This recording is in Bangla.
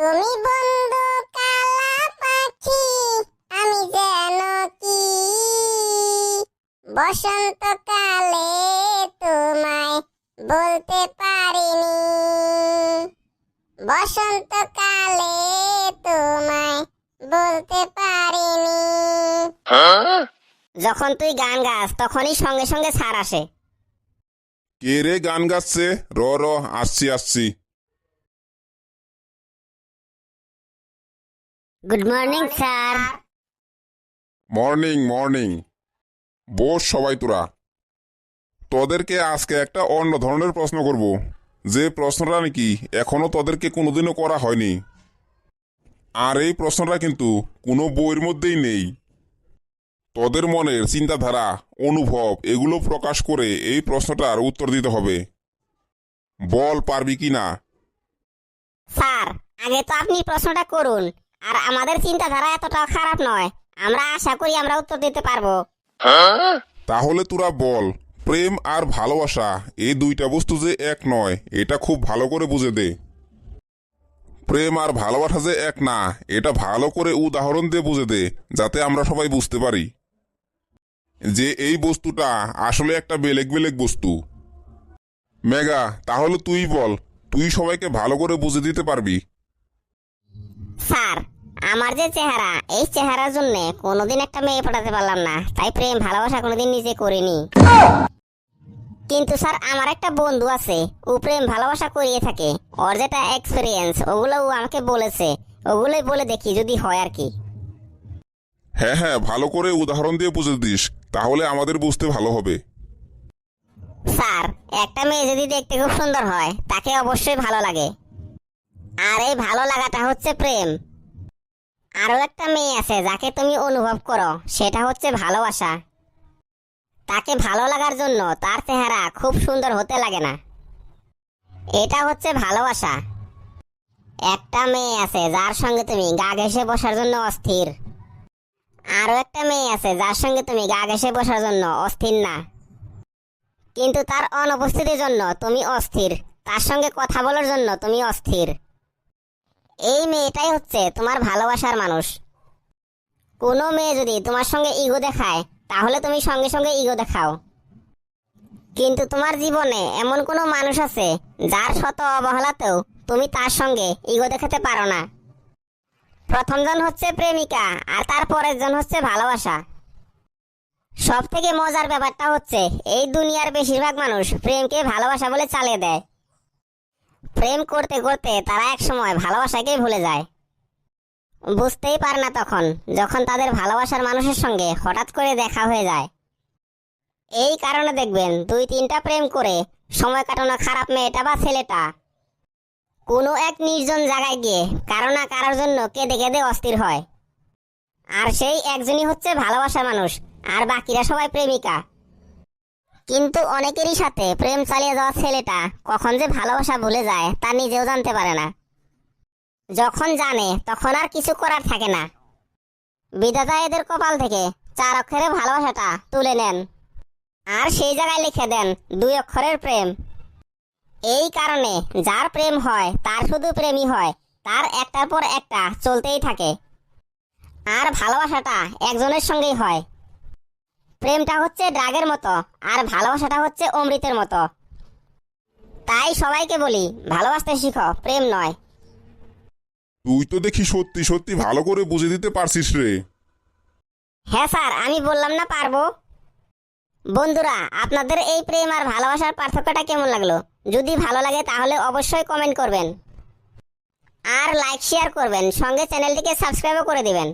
তুমি বন্ধু কালা পাখি আমি যেন কি? বসন্তকালে তোমায় বলতে পারিনি। বসন্তকালে তোমায় বলতে পারিনি। যখন তুই গান গাস, তখনই সঙ্গে সঙ্গে সার আসে। কে রে গান গাচ্ছে? র র, আসছি আসছি। Good morning sir morning morning boss সবাই তোরা। তোদেরকে আজকে একটা অন্য ধরনের প্রশ্ন করব। যে প্রশ্নটা নাকি এখনও তোদেরকে কোনোদিনও করা হয়নি। আর এই প্রশ্নটা কিন্তু কোনো বইয়ের মধ্যেই নেই। তোদের মনের চিন্তাধারা অনুভব এগুলো প্রকাশ করে এই প্রশ্নটার উত্তর দিতে হবে। বল পারবি কি না স্যার আগে তো আপনি প্রশ্নটা করুন। আর আমাদের চিন্তাধারা এতটাও খারাপ নয়। আমরা আশা করি আমরা উত্তর দিতে পারব। তাহলে তোরা বল, প্রেম আর ভালোবাসা, এই দুইটা বস্তু যে এক নয়, এটা খুব ভালো করে বুঝে দে। প্রেম আর ভালোবাসা যে এক না, এটা ভালো করে উদাহরণ দিয়ে বুঝে দে, যাতে আমরা সবাই বুঝতে পারি। যে এই বস্তুটা আসলে একটা বেলেগ বেলেগ বস্তু। মেগা তাহলে তুই বল, তুই সবাইকে ভালো করে বুঝে দিতে পারবি? স্যার আমার যে চেহারা এই চেহারার জন্য কোনোদিন একটা মেয়ে পটাতে পারলাম না। তাই প্রেম ভালোবাসা কোনোদিন নিজে করিনি। কিন্তু স্যার আমার একটা বন্ধু আছে ও প্রেম ভালোবাসা করিয়ে থাকে। ওর যেটা এক্সপিরিয়েন্স ওগুলো ও আমাকে বলেছে। ওগুলোই বলে দেখি যদি হয় আর কি। হ্যাঁ হ্যাঁ ভালো করে উদাহরণ দিয়ে বুঝে দিস তাহলে আমাদের বুঝতে ভালো হবে। স্যার একটা মেয়ে যদি দেখতে খুব সুন্দর হয় তাকে অবশ্যই ভালো লাগে। আর এই ভালো লাগাটা হচ্ছে প্রেম। আরও একটা মেয়ে আছে যাকে তুমি অনুভব করো, সেটা হচ্ছে ভালোবাসা। তাকে ভালো লাগার জন্য তার চেহারা খুব সুন্দর হতে লাগে না। এটা হচ্ছে ভালোবাসা। একটা মেয়ে আছে যার সঙ্গে তুমি গা ঘেসে বসার জন্য অস্থির। আরও একটা মেয়ে আছে যার সঙ্গে তুমি গা ঘেসে বসার জন্য অস্থির না। কিন্তু তার অনুপস্থিতির জন্য তুমি অস্থির। তার সঙ্গে কথা বলার জন্য তুমি অস্থির। এই মেয়েটাই হচ্ছে তোমার ভালোবাসার মানুষ। কোনো মেয়ে যদি তোমার সঙ্গে ইগো দেখায়, তাহলে তুমি সঙ্গে সঙ্গে ইগো দেখাও। কিন্তু তোমার জীবনে এমন কোনো মানুষ আছে, যার শত অবহেলাতেও তুমি তার সঙ্গে ইগো দেখাতে পারো না। প্রথমজন হচ্ছে প্রেমিকা, আর তারপরের জন হচ্ছে ভালোবাসা। সব থেকে মজার ব্যাপারটা হচ্ছে, এই দুনিয়ার বেশিরভাগ মানুষ প্রেমকে ভালোবাসা বলে চালিয়ে দেয়। প্রেম করতে করতে তারা এক সময় ভালোবাসাকেই ভুলে যায়। বুঝতেই পারে না তখন, যখন তাদের ভালোবাসার মানুষের সঙ্গে হঠাৎ করে দেখা হয়ে যায়। এই কারণে দেখবেন দুই তিনটা প্রেম করে সময় কাটানো খারাপ মেয়েটা বা ছেলেটা কোনো এক নির্জন জায়গায় গিয়ে কারও না কারোর জন্য কেঁদে কেঁদে অস্থির হয়। আর সেই একজনই হচ্ছে ভালোবাসার মানুষ, আর বাকিরা সবাই প্রেমিকা। কিন্তু অনেকেরই সাথে প্রেম চালিয়ে যাওয়া ছেলেটা কখন যে ভালোবাসা ভুলে যায় তা নিজেও জানতে পারে না। যখন জানে, তখন আর কিছু করার থাকে না। বিধাতা এদের কপাল থেকে চার অক্ষরের ভালোবাসাটা তুলে নেন। আর সেই জায়গায় লিখে দেন, দুই অক্ষরের প্রেম। এই কারণে যার প্রেম হয়, তার শুধু প্রেমই হয়, তার একটার পর একটা চলতেই থাকে। আর ভালোবাসাটা একজনের সঙ্গেই হয় প্রেমটা হচ্ছে ড্রাগের মতো আর ভালোবাসাটা হচ্ছে অমৃতের মতো। তাই সবাইকে বলি ভালোবাসতে শিখো প্রেম নয়। তুই তো দেখি সত্যি সত্যি ভালো করে বুঝে দিতে পারছিস রে। হ্যাঁ স্যার আমি বললাম না পারব। বন্ধুরা আপনাদের এই প্রেম আর ভালোবাসার পার্থক্যটা কেমন লাগল? যদি ভালো লাগে তাহলে অবশ্যই কমেন্ট করবেন। আর লাইক শেয়ার করবেন। সঙ্গে চ্যানেলটিকে সাবস্ক্রাইবও করে দিবেন।